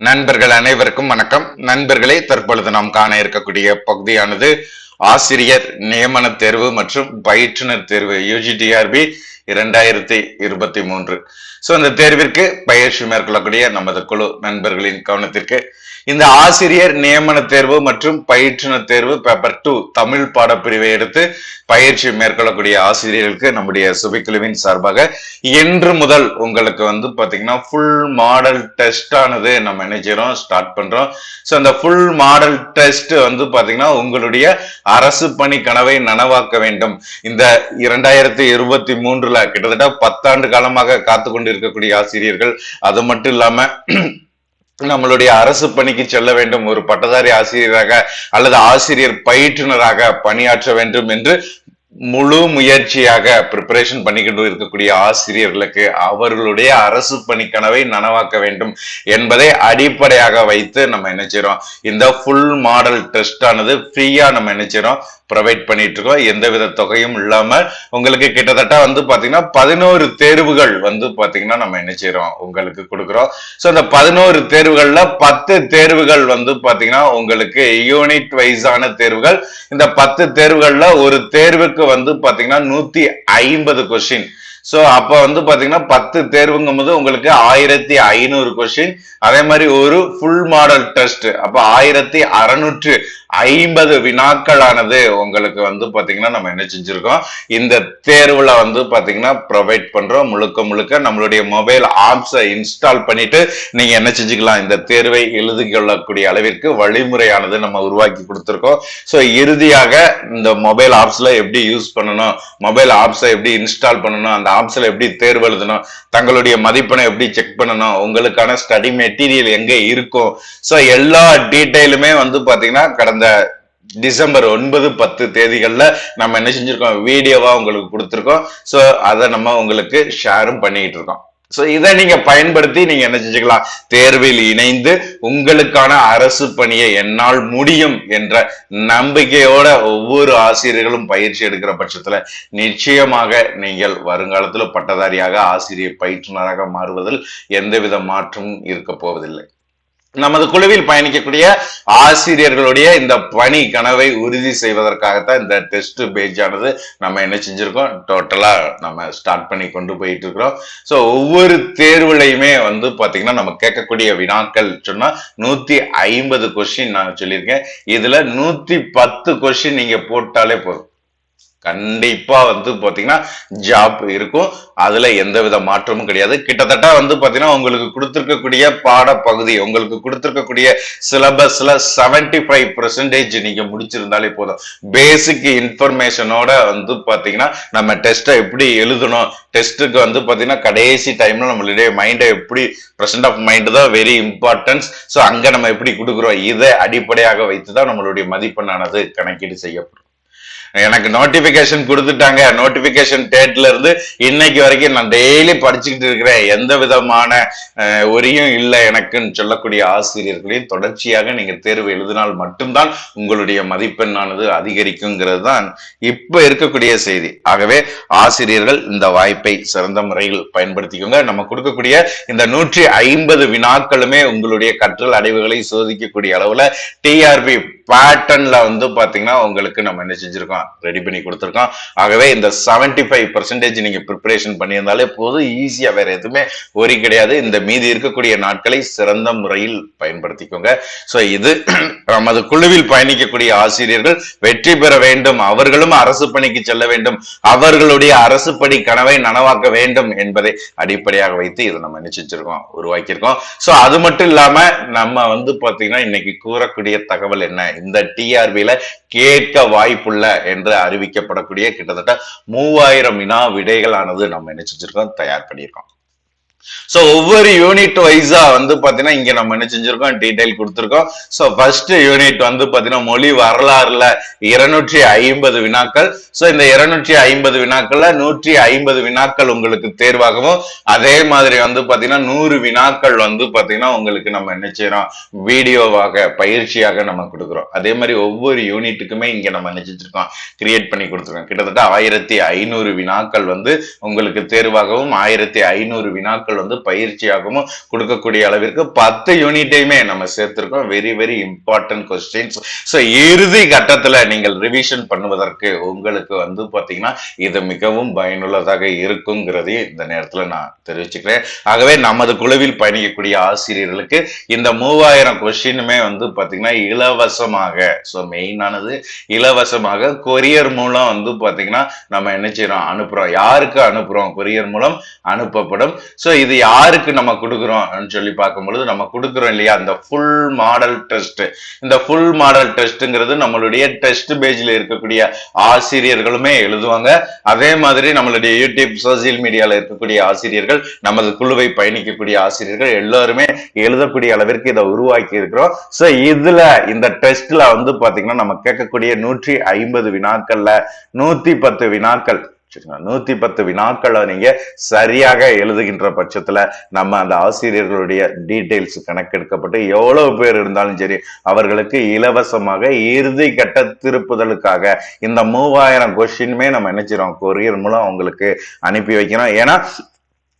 நண்பர்கள் அனைவருக்கும் வணக்கம். நண்பர்களே தற்பொழுது நாம் காண இருக்கக்கூடிய பகுதியானது ஆசிரியர் நியமன தேர்வு மற்றும் பயிற்றுனர் தேர்வு யூஜிடிஆர்பி இரண்டாயிரத்தி இருபத்தி மூன்று. ஸோ இந்த தேர்விற்கு பயிற்சி மேற்கொள்ளக்கூடிய நமது குழு நண்பர்களின் கவனத்திற்கு இந்த ஆசிரியர் நியமன தேர்வு மற்றும் பயிற்றுன தேர்வு பேப்பர் டூ தமிழ் பாடப்பிரிவை எடுத்து பயிற்சி மேற்கொள்ளக்கூடிய ஆசிரியர்களுக்கு நம்முடைய சுபிக்குழுவின் சார்பாக இன்று முதல் உங்களுக்கு வந்து பார்த்தீங்கன்னா ஃபுல் மாடல் டெஸ்ட் ஆனது நம்ம என்ன ஸ்டார்ட் பண்றோம். ஸோ அந்த ஃபுல் மாடல் டெஸ்ட் வந்து பார்த்தீங்கன்னா உங்களுடைய அரசு பணி கனவை நனவாக்க வேண்டும். இந்த இரண்டாயிரத்தி இருபத்தி மூன்றுல கிட்டத்தட்ட பத்தாண்டு காலமாக காத்து கொண்டு இருக்கக்கூடிய ஆசிரியர்கள். அது மட்டும் இல்லாம நம்மளுடைய அரசு பணிக்கு செல்ல வேண்டும். ஒரு பட்டதாரி ஆசிரியராக அல்லது ஆசிரியர் பயிற்றுனராக பணியாற்ற வேண்டும் என்று முழு முயற்சியாக ப்ரிப்பரேஷன் பண்ணிக்கிட்டு இருக்கக்கூடிய ஆசிரியர்களுக்கு அவர்களுடைய அரசு பணி கனவை நனவாக்க வேண்டும் என்பதை அடிப்படையாக வைத்து நம்ம என்ன இந்த ஃபுல் மாடல் டெஸ்ட் ஆனது ஃப்ரீயா நம்ம என்ன செய்றோம்? ப்ரொவைட் பண்ணிட்டு இருக்கோம். எந்தவித தொகையும் இல்லாம உங்களுக்கு கிட்டத்தட்ட வந்து பாத்தீங்கன்னா பதினோரு தேர்வுகள் வந்து பாத்தீங்கன்னா நம்ம என்ன செய்யறோம் உங்களுக்கு கொடுக்குறோம். ஸோ அந்த பதினோரு தேர்வுகள்ல பத்து தேர்வுகள் வந்து பாத்தீங்கன்னா உங்களுக்கு யூனிட் வைஸான தேர்வுகள். இந்த பத்து தேர்வுகள்ல ஒரு தேர்வுக்கு வந்து பாத்தீங்கன்னா நூத்தி ஐம்பது கொஸ்டின் ஸோ அப்ப வந்து பாத்தீங்கன்னா பத்து தேர்வுங்கும் போது உங்களுக்கு ஆயிரத்தி ஐநூறு கொஸ்டின் அதே மாதிரி ஒரு ஃபுல் மாடல் டெஸ்ட் அப்ப ஆயிரத்தி அறுநூற்று ஐம்பது வினாக்களானது உங்களுக்கு வந்து பாத்தீங்கன்னா நம்ம என்ன செஞ்சிருக்கோம்? இந்த தேர்வுல வந்து பாத்தீங்கன்னா ப்ரொவைட் பண்றோம். முழுக்க முழுக்க நம்மளுடைய மொபைல் ஆப்ஸை இன்ஸ்டால் பண்ணிட்டு நீங்க என்ன செஞ்சுக்கலாம்? இந்த தேர்வை எழுதி கொள்ளக்கூடிய அளவிற்கு வழிமுறையானது நம்ம உருவாக்கி கொடுத்துருக்கோம். ஸோ இறுதியாக இந்த மொபைல் ஆப்ஸ்ல எப்படி யூஸ் பண்ணணும்? மொபைல் ஆப்ஸை எப்படி இன்ஸ்டால் பண்ணணும்? அந்த ஆப்ஸ்ல எப்படி தேர்வு எழுதணும் தங்களுடைய மதிப்பெண்ணை எப்படி செக் பண்ணணும் உங்களுக்கான ஸ்டடி மெட்டீரியல் எங்க இருக்கும்? ஸோ எல்லா டீட்டெயிலுமே வந்து பாத்தீங்கன்னா கடந்த டிசம்பர் ஒன்பது பத்து தேதிகளில் நம்ம என்ன செஞ்சிருக்கோம்? வீடியோவா உங்களுக்கு கொடுத்துருக்கோம். ஸோ அதை நம்ம உங்களுக்கு ஷேரும் பண்ணிக்கிட்டு இருக்கோம். சோ இதை நீங்க பயன்படுத்தி நீங்க என்ன செஞ்சுக்கலாம்? தேர்வில் இணைந்து உங்களுக்கான அரசு பணியை என்னால் முடியும் என்ற நம்பிக்கையோட ஒவ்வொரு ஆசிரியர்களும் பயிற்சி எடுக்கிற பட்சத்துல நிச்சயமாக நீங்கள் வருங்காலத்துல பட்டதாரியாக ஆசிரியர் பயிற்றுனராக மாறுவதில் எந்தவித மாற்றமும் இருக்க போவதில்லை. நமது குழுவில் பயணிக்கக்கூடிய ஆசிரியர்களுடைய இந்த பணி கனவை உறுதி செய்வதற்காகத்தான் இந்த டெஸ்ட் பேஜானது நம்ம என்ன செஞ்சிருக்கோம்? டோட்டலா நம்ம ஸ்டார்ட் பண்ணி கொண்டு போயிட்டு இருக்கிறோம் ஸோ ஒவ்வொரு தேர்வுலையுமே வந்து பாத்தீங்கன்னா நம்ம கேட்கக்கூடிய வினாக்கள் சொன்னா நூத்தி ஐம்பது கொஸ்டின் நான் சொல்லியிருக்கேன். இதுல நூத்தி பத்து கொஸ்டின் நீங்க போட்டாலே போதும். கண்டிப்பா வந்து பாத்தீங்கன்னா ஜாப் இருக்கும். அதுல எந்த வித மாற்றமும் கிடையாது. கிட்டத்தட்ட வந்து பாத்தீங்கன்னா உங்களுக்கு கொடுத்துருக்கக்கூடிய பாடப்பகுதி உங்களுக்கு கொடுத்துருக்கக்கூடிய சிலபஸ்ல செவன்டி ஃபைவ் பெர்சன்டேஜ் நீங்க முடிச்சிருந்தாலே போதும். பேசிக் இன்ஃபர்மேஷனோட வந்து பாத்தீங்கன்னா நம்ம டெஸ்ட்டை எப்படி எழுதணும்? டெஸ்ட்டுக்கு வந்து பாத்தீங்கன்னா கடைசி டைம்ல நம்மளுடைய மைண்டை எப்படி பிரசன்ட் ஆஃப் மைண்ட் தான் வெரி இம்பார்ட்டன்ஸ் ஸோ அங்க நம்ம எப்படி கொடுக்குறோம்? இதை அடிப்படையாக வைத்து தான் நம்மளுடைய மதிப்பெண்ணானது கணக்கீடு செய்யப்படும். எனக்கு நோட்டிபிகேஷன் கொடுத்துட்டாங்க. நோட்டிபிகேஷன் டேட்ல இருந்து இன்னைக்கு வரைக்கும் நான் டெய்லி படிச்சுக்கிட்டு இருக்கிறேன். எந்த விதமான உரியும் ஒரியும் இல்லை எனக்குன்னு சொல்லக்கூடிய ஆசிரியர்களையும் தொடர்ச்சியாக நீங்க தேர்வு எழுதினால் மட்டும்தான் உங்களுடைய மதிப்பெண்ணானது அதிகரிக்குங்கிறது தான் இப்ப இருக்கக்கூடிய செய்தி. ஆகவே ஆசிரியர்கள் இந்த வாய்ப்பை சிறந்த முறையில் பயன்படுத்திக்கோங்க. நம்ம கொடுக்கக்கூடிய இந்த நூற்றி ஐம்பது வினாக்களுமே உங்களுடைய கற்றல் அடைவுகளை சோதிக்கக்கூடிய அளவுல டிஆர்பி பேட்டர்ன்ல வந்து பாத்தீங்கன்னா உங்களுக்கு நம்ம என்ன செஞ்சிருக்கோம்? ரெடி பண்ணி கொடுத்துருக்கோம். ஆகவே இந்த 75% ஃபைவ் பர்சன்டேஜ் நீங்க ப்ரிப்பரேஷன் பண்ணியிருந்தாலே போதும். ஈஸியா வேற எதுவுமே ஒரி கிடையாது. இந்த மீதி இருக்கக்கூடிய நாட்களை சிறந்த முறையில் பயன்படுத்திக்கோங்க. ஸோ இது நமது குழுவில் பயணிக்கக்கூடிய ஆசிரியர்கள் வெற்றி பெற வேண்டும். அவர்களும் அரசு பணிக்கு செல்ல வேண்டும். அவர்களுடைய அரசு பணி கனவை நனவாக்க வேண்டும் என்பதை அடிப்படையாக வைத்து இதை நம்ம நிச்சயிச்சிருக்கோம் உருவாக்கியிருக்கோம். ஸோ அது மட்டும் இல்லாம நம்ம வந்து பாத்தீங்கன்னா இன்னைக்கு கூறக்கூடிய தகவல் என்ன? இந்த டிஆர்பியில கேட்க வாய்ப்புள்ள என்று அறிவிக்கப்படக்கூடிய கிட்டத்தட்ட மூவாயிரம் வினா விடைகளானது நம்ம என்ன செஞ்சிருக்கோம்? தயார் பண்ணியிருக்கோம். சோ ஒவ்வொரு யூனிட் வைஸா வந்து பாத்தீங்கன்னா இங்க நம்ம என்ன செஞ்சிருக்கோம்? டீடைல் கொடுத்துருக்கோம். சோ ஃபர்ஸ்ட் யூனிட் வந்து பாத்தீங்கன்னா மொழி வரலாறுல இருநூற்றி ஐம்பது வினாக்கள். சோ இந்த இருநூற்றி ஐம்பது வினாக்கள்ல நூற்றி ஐம்பது வினாக்கள் உங்களுக்கு தேர்வாகவும் அதே மாதிரி வந்து பாத்தீங்கன்னா நூறு வினாக்கள் வந்து பாத்தீங்கன்னா உங்களுக்கு நம்ம என்ன செய்யறோம் வீடியோவாக பயிற்சியாக நம்ம கொடுக்குறோம். அதே மாதிரி ஒவ்வொரு யூனிட்டுக்குமே இங்க நம்ம என்ன செஞ்சிருக்கோம்? கிரியேட் பண்ணி கொடுத்துருக்கோம். கிட்டத்தட்ட ஆயிரத்தி ஐநூறு வினாக்கள் வந்து உங்களுக்கு தேர்வாகவும் ஆயிரத்தி ஐநூறு வினாக்கள் நாட்கள் வந்து பயிற்சியாகவும் கொடுக்கக்கூடிய அளவிற்கு பத்து யூனிட்டையுமே நம்ம சேர்த்திருக்கோம். Very very important questions so இறுதி கட்டத்தில் நீங்கள் ரிவிஷன் பண்ணுவதற்கு உங்களுக்கு வந்து பாத்தீங்கன்னா இது மிகவும் பயனுள்ளதாக இருக்குங்கிறதையும் இந்த நேரத்தில் நான் தெரிவிச்சுக்கிறேன். ஆகவே நமது குழுவில் பயணிக்கக்கூடிய ஆசிரியர்களுக்கு இந்த மூவாயிரம் கொஸ்டினுமே வந்து பாத்தீங்கன்னா இலவசமாக ஸோ மெயினானது இலவசமாக கொரியர் மூலம் வந்து பாத்தீங்கன்னா நம்ம என்ன செய்யறோம்? அனுப்புறோம். யாருக்கு அனுப்புறோம்? கொரியர் மூலம் அனுப்பப்படும். ஸோ இது யாருக்கு நம்ம கொடுக்குறோம் சொல்லி பார்க்கும்பொழுது நம்ம கொடுக்குறோம் இல்லையா? அந்த ஃபுல் மாடல் டெஸ்ட் இந்த ஃபுல் மாடல் டெஸ்ட்டுங்கிறது நம்மளுடைய டெஸ்ட் பேஜ்ல இருக்கக்கூடிய ஆசிரியர்களுமே எழுதுவாங்க. அதே மாதிரி நம்மளுடைய யூடியூப் சோசியல் மீடியால இருக்கக்கூடிய ஆசிரியர்கள் நமது குழுவை பயணிக்கக்கூடிய ஆசிரியர்கள் எல்லாருமே எழுதக்கூடிய அளவிற்கு இதை உருவாக்கி இருக்கிறோம். ஸோ இதுல இந்த டெஸ்ட்ல வந்து பாத்தீங்கன்னா நம்ம கேட்கக்கூடிய நூற்றி ஐம்பது வினாக்கள்ல நூத்தி பத்து வினாக்கள் நூத்தி பத்து வினாக்களை நீங்க சரியாக எழுதுகின்ற பட்சத்துல நம்ம அந்த ஆசிரியர்களுடைய டீட்டெயில்ஸ் கணக்கெடுக்கப்பட்டு எவ்வளவு பேர் இருந்தாலும் சரி அவர்களுக்கு இலவசமாக இறுதி கட்ட திருப்புதலுக்காக இந்த மூவாயிரம் கொஸ்டினுமே நம்ம நினைச்சிரோம் கொரியர் மூலம் அவங்களுக்கு அனுப்பி வைக்கிறோம். ஏன்னா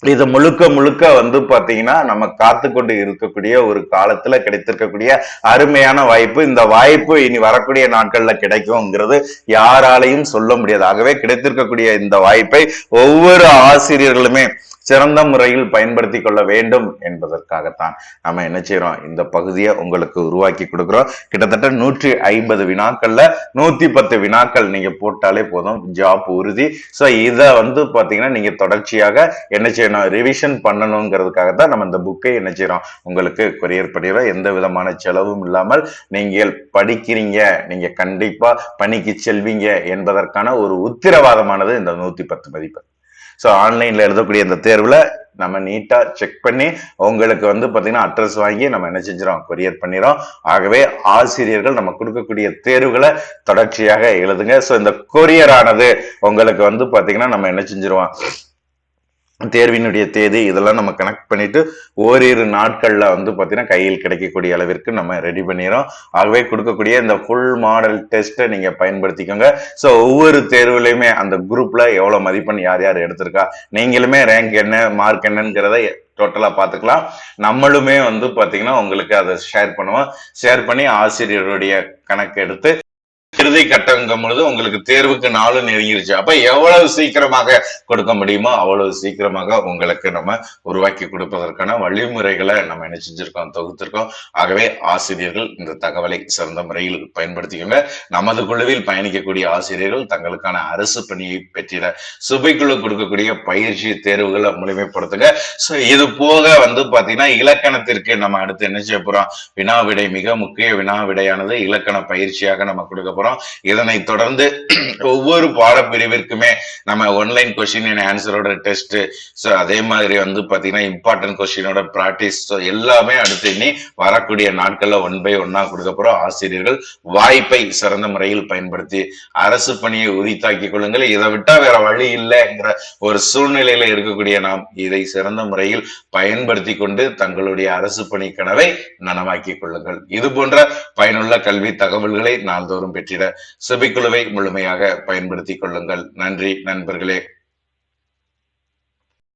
இது முழுக்க முழுக்க வந்து பாத்தீங்கன்னா நம்ம காத்து கொண்டு இருக்கக்கூடிய ஒரு காலத்துல கிடைத்திருக்கக்கூடிய அருமையான வாய்ப்பு. இந்த வாய்ப்பு இனி வரக்கூடிய நாட்கள்ல கிடைக்கும்ங்கிறது யாராலையும் சொல்ல முடியாது. ஆகவே கிடைத்திருக்கக்கூடிய இந்த வாய்ப்பை ஒவ்வொரு ஆசிரியர்களுமே சிறந்த முறையில் பயன்படுத்தி கொள்ள வேண்டும் என்பதற்காகத்தான் நம்ம என்ன செய்யறோம் இந்த பகுதியை உங்களுக்கு உருவாக்கி கொடுக்குறோம். கிட்டத்தட்ட நூற்றி ஐம்பது வினாக்கள்ல நூத்தி பத்து வினாக்கள் நீங்க போட்டாலே போதும். ஜாப் உறுதி. ஸோ இதை வந்து பாத்தீங்கன்னா நீங்க தொடர்ச்சியாக என்ன செய்யணும்? ரிவிஷன் பண்ணணுங்கிறதுக்காக தான் நம்ம இந்த புக்கை என்ன செய்யறோம் உங்களுக்கு கொரியர் பண்ணிடுறோம் எந்த விதமான செலவும் இல்லாமல் நீங்கள் படிக்கிறீங்க. நீங்க கண்டிப்பா பணிக்கு செல்வீங்க என்பதற்கான ஒரு உத்திரவாதமானது இந்த நூத்தி பத்து மதிப்பு ஸோ ஆன்லைன்ல எழுதக்கூடிய இந்த தேர்வுல நம்ம நீட்டா செக் பண்ணி உங்களுக்கு வந்து பாத்தீங்கன்னா அட்ரஸ் வாங்கி நம்ம என்ன செஞ்சிடும் கொரியர் பண்ணிடுறோம். ஆகவே ஆசிரியர்கள் நம்ம கொடுக்கக்கூடிய தேர்வுகளை தொடர்ச்சியாக எழுதுங்க. ஸோ இந்த கொரியர் ஆனது உங்களுக்கு வந்து பாத்தீங்கன்னா நம்ம என்ன செஞ்சிருவோம்? தேர்வினுடைய தேதி இதெல்லாம் நம்ம கனெக்ட் பண்ணிட்டு ஓரிரு நாட்களில் வந்து பார்த்தீங்கன்னா கையில் கிடைக்கக்கூடிய அளவிற்கு நம்ம ரெடி பண்ணிடுறோம். ஆகவே கொடுக்கக்கூடிய இந்த ஃபுல் மாடல் டெஸ்ட்டை நீங்கள் பயன்படுத்திக்கோங்க. ஸோ ஒவ்வொரு தேர்வுலையுமே அந்த குரூப்பில் எவ்வளோ மதிப்பெண் யார் யார் எடுத்திருக்கா நீங்களுமே ரேங்க் என்ன மார்க் என்னங்கிறத டோட்டலாக பார்த்துக்கலாம். நம்மளுமே வந்து பார்த்தீங்கன்னா உங்களுக்கு அதை ஷேர் பண்ணுவோம். ஷேர் பண்ணி ஆசிரியருடைய கணக்கு எடுத்து இறுதி கட்டங்கும் பொழுது உங்களுக்கு தேர்வுக்கு நாளும் நெருங்கிருச்சு. அப்ப எவ்வளவு சீக்கிரமாக கொடுக்க முடியுமோ அவ்வளவு சீக்கிரமாக உங்களுக்கு நம்ம உருவாக்கி கொடுப்பதற்கான வழிமுறைகளை நம்ம என்ன செஞ்சிருக்கோம் தொகுத்திருக்கோம். ஆகவே ஆசிரியர்கள் இந்த தகவலை சிறந்த முறையில் பயன்படுத்திக்கோங்க. நமது குழுவில் பயணிக்கக்கூடிய ஆசிரியர்கள் தங்களுக்கான அரசு பணியை பெற்றிட சுபைக்குழு கொடுக்கக்கூடிய பயிற்சி தேர்வுகளை முழுமைப்படுத்துங்க. ஸோ இது போக வந்து பாத்தீங்கன்னா இலக்கணத்திற்கு நம்ம அடுத்து என்ன செய்ய போறோம்? வினா விடை மிக முக்கிய வினா விடையானது இலக்கண பயிற்சியாக நம்ம கொடுக்க போறோம். இதனை தொடர்ந்து ஒவ்வொரு பாடப்பிரிவிற்குமே நம்ம ஒன்லைன் கொஸ்டின் அண்ட் ஆன்சரோட டெஸ்ட் ஸோ அதே மாதிரி வந்து பார்த்தீங்கன்னா இம்பார்ட்டன்ட் கொஸ்டினோட ப்ராக்டிஸ் ஸோ எல்லாமே அடுத்து இனி வரக்கூடிய நாட்களில் ஒன் பை ஒன்னா கொடுக்க போறோம் ஆசிரியர்கள் வாய்ப்பை சிறந்த முறையில் பயன்படுத்தி அரசு பணியை உரித்தாக்கி கொள்ளுங்கள். இதை விட்டா வேற வழி இல்லைங்கிற ஒரு சூழ்நிலையில இருக்கக்கூடிய நாம் இதை சிறந்த முறையில் பயன்படுத்தி கொண்டு தங்களுடைய அரசு பணி கனவை நனவாக்கிக் கொள்ளுங்கள். இது போன்ற பயனுள்ள கல்வி தகவல்களை நாள்தோறும் பெற்றிட செபிக்குழுவை முழுமையாக பயன்படுத்திக் கொள்ளுங்கள். நன்றி நண்பர்களே.